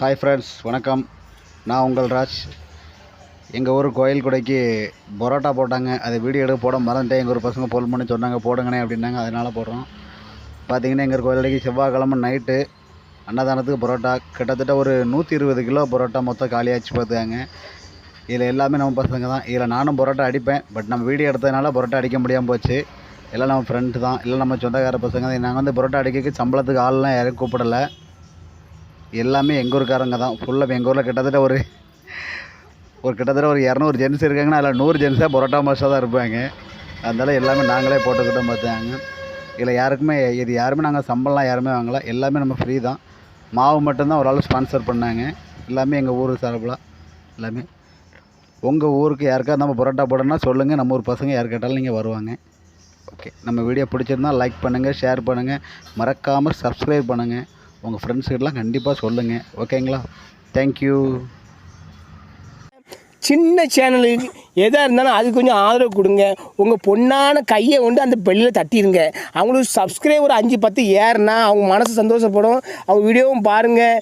Hi friends வணக்கம். நான் உங்கள் ராஜ். எங்கள் ஊர் கோயில் கொடைக்கு பரோட்டா போட்டாங்க. அதை வீடியோ எடுக்க போட மறந்துட்டேன். எங்கள் ஊர் பசங்க ஃபோன் பண்ணி சொன்னாங்க போடுங்கண்ணே அப்படின்னாங்க. அதனால் போடுறோம். பார்த்தீங்கன்னா எங்கள் கோயில் செவ்வாய்க்கிழமை நைட்டு அன்னதானத்துக்கு பரோட்டா. கிட்டத்தட்ட ஒரு நூற்றி இருபது கிலோ பரோட்டா மொத்தம் காலியாச்சு பார்த்துக்காங்க இதில் எல்லாமே நம்ம பசங்க தான். இதில் நானும் பரோட்டா அடிப்பேன். பட் நம்ம வீடியோ எடுத்ததுனால பரோட்டா அடிக்க முடியாமல் போச்சு. எல்லாம் நம்ம ஃப்ரெண்டு தான். இல்லை நம்ம சொந்தக்கார பசங்க தான். நாங்கள் வந்து பரோட்டா அடிக்க சம்பளத்துக்கு ஆள்லாம் யாரும் கூப்பிடலை. எல்லாமே எங்கள் ஊருக்காரங்க தான். ஃபுல்லாக எங்கள் ஊரில் கிட்டத்தட்ட ஒரு ஒரு கிட்டத்தட்ட ஒரு இரநூறு ஜென்ஸ் இருக்காங்கன்னா அதில் நூறு ஜென்ஸாக பரோட்டா மாஸ்டாக தான் இருப்பாங்க. அதனால் எல்லாமே நாங்களே போட்டுக்கிட்டோம் பார்த்தாங்க. இதில் யாருக்குமே இது யாருமே நாங்கள் சம்பளம்லாம் யாருமே வாங்கல. எல்லாமே நம்ம ஃப்ரீ தான். மாவு மட்டும்தான் ஒரு ஆள் ஸ்பான்சர் பண்ணாங்க. எல்லாமே எங்கள் ஊர் சார்பில். எல்லாமே. உங்கள் ஊருக்கு யாருக்காவது நம்ம பரோட்டா போடணும்னா சொல்லுங்கள் நம்ம ஊர் பசங்க யார் கேட்டாலும் நீங்கள் வருவாங்க. ஓகே நம்ம வீடியோ பிடிச்சிருந்தா லைக் பண்ணுங்கள் ஷேர் பண்ணுங்கள் மறக்காமல் சப்ஸ்கிரைப் பண்ணுங்கள் உங்கள் ஃப்ரெண்ட்ஸுக்கெல்லாம் கண்டிப்பாக சொல்லுங்கள் ஓகேங்களா தேங்க்யூ சின்ன சேனலுக்கு எதாக இருந்தாலும் அது கொஞ்சம் ஆதரவு கொடுங்க. உங்கள் பொண்ணான கையை கொண்டு அந்த பெல்லில் தட்டிடுங்க அவங்களுக்கு சப்ஸ்கிரைபர் அஞ்சு பத்து ஏறுனா அவங்க மனசு சந்தோஷப்படும். அவங்க வீடியோவும் பாருங்கள்